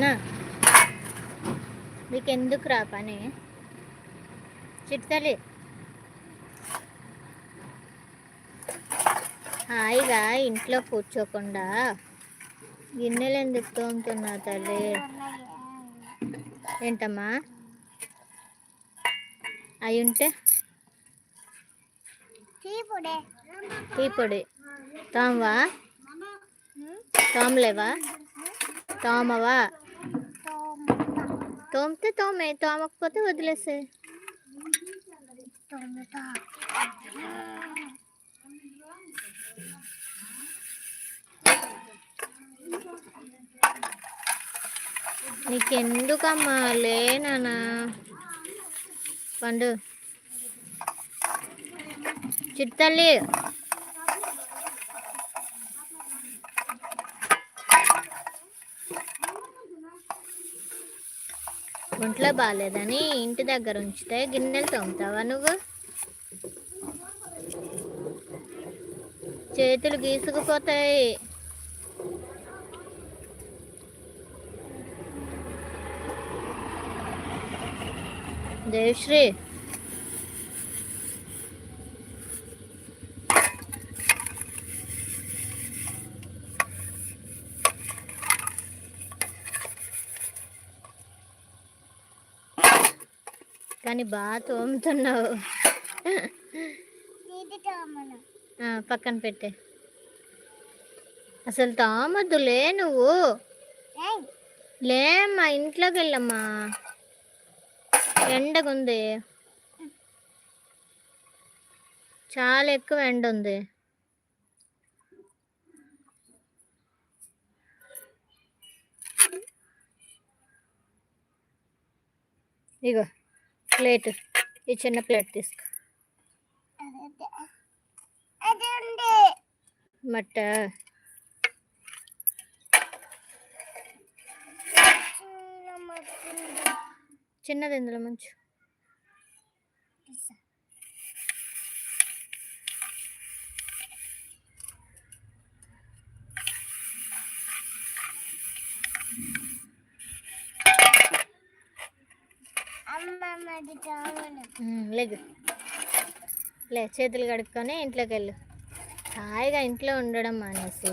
నానా నీకెందుకు రా పని? చిట్తలి హాయిగా ఇంట్లో కూర్చోకుండా గిన్నెలు ఎందుకు తోముతున్నా తల్లి? ఏంటమ్మా? అయి ఉంటే టీ పొడి. తోమవా? తోమలేవా? తోమవా? తోమితే తోమే తోమకపోతే వదిలేసే నీకెందుకమ్మా? లేనా పండు. చిట్టల్లి ఒంట్లో బాగాలేదని ఇంటి దగ్గర ఉంచితే గిన్నెలు తోముతావా నువ్వు? చేతులు గీసుకుపోతాయి. దేవశ్రీ కానీ బాగా తోముతున్నావు. పక్కన పెట్టే. అసలు తామద్దులే నువ్వు. లేమ్మా ఇంట్లోకి వెళ్ళమ్మా. ఎండగుంది. చాలా ఎక్కువ ఎండ ఉంది ఇగో. ప్లేట్. ఈ చిన్న ప్లేట్ తీసుకో. మట్ట. చిన్నది ఇందులో మంచు. లేదు. లే చేతులు కడుక్కొని ఇంట్లోకి వెళ్ళు. హాయిగా ఇంట్లో ఉండడం మానేసి.